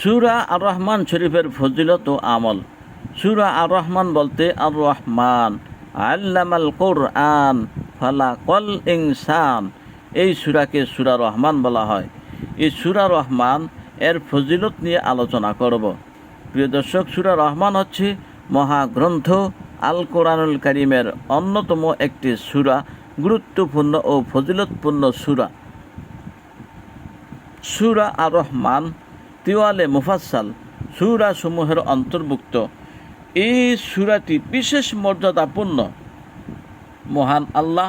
সুরা আর রহমান শরীফের ফজিলত ও আমল। সুরা আর রহমান বলতে আর রহমান আল্লামাল ফালা কল ইনসান। এই সুরাকে সুরা রহমান বলা হয়। এই সুরা রহমান এর ফজিলত নিয়ে আলোচনা করব। প্রিয় দর্শক, সুরা রহমান হচ্ছে মহাগ্রন্থ আল কোরআনুল করিমের অন্যতম একটি সুরা, গুরুত্বপূর্ণ ও ফজিলতপূর্ণ সুরা। সুরা আর রহমান তিওয়ালে মুফাসাল সুরা সমূহের অন্তর্ভুক্ত। এই সুরাটি বিশেষ মর্যাদাপূর্ণ। মহান আল্লাহ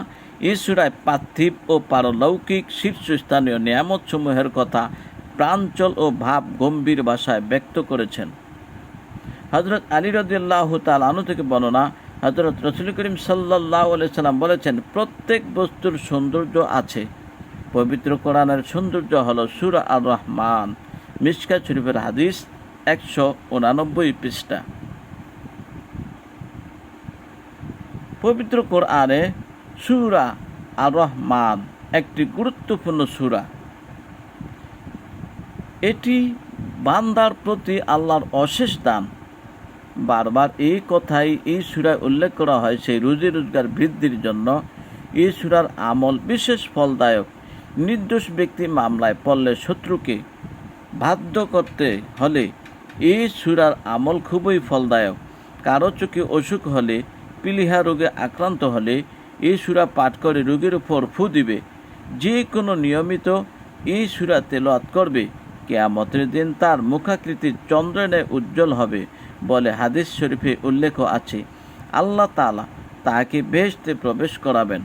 এই সুরায় পার্থিব ও পারলৌকিক শীর্ষস্থানীয় নিয়ামতসমূহের কথা প্রাঞ্চল ও ভাব গম্ভীর ভাষায় ব্যক্ত করেছেন। হজরত আলী রদিল্লাহ তাল আনু থেকে বর্ণনা হজরত রসুল করিম সাল্লাহ সাল্লাম বলেছেন, প্রত্যেক বস্তুর সৌন্দর্য আছে। পবিত্র কোরআনের সৌন্দর্য হল সুরা আর রহমান মিসকা শরীফের হাদিস একশো উনানব্বই পৃষ্ঠা। পবিত্র কোরআনে সুরা আর রহমান একটি গুরুত্বপূর্ণ সুরা। এটি বান্দার প্রতি আল্লাহর অশেষ দান। বারবার এই কথাই এই সুরায় উল্লেখ করা হয় সেই রুজি রোজগার বৃদ্ধির জন্য। এই সুরার আমল বিশেষ ফলদায়ক। নির্দোষ ব্যক্তি মামলায় পড়লে শত্রুকে বাধ্য করতে হলে এই সুরার আমল খুবই ফলদায়ক। কারও চোখে অসুখ হলে, পিলিহা রোগে আক্রান্ত হলে, এই সুরা পাঠ করে রোগীর উপর ফু দিবে। যে কোনো নিয়মিত এই সুরা তেলাওয়াত করবে। কেয়ামতের দিন তার মুখাকৃতি চন্দ্রনে উজ্জ্বল হবে বলে হাদিস শরীফে উল্লেখ আছে। আল্লাহ তালা তাকে বেহেশতে প্রবেশ করাবেন।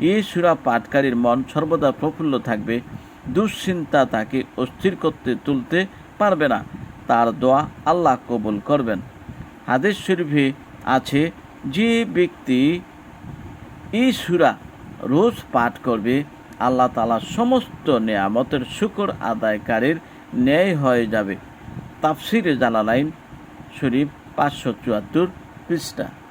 এই সুরা পাঠকারীর মন সর্বদা প্রফুল্ল থাকবে। দুশ্চিন্তা তাকে অস্থির করতে তুলতে পারবে না। তার দোয়া আল্লাহ কবুল করবেন। হাদিস শরীফে আছে, যে ব্যক্তি এই সুরা রোজ পাঠ করবে, আল্লাহ তালা সমস্ত নেয়ামতের শুকর আদায়কারীর ন্যায় হয়ে যাবে। তাফসিরে জালালাইন শরীফ পাঁচশো চুয়াত্তর পৃষ্ঠা।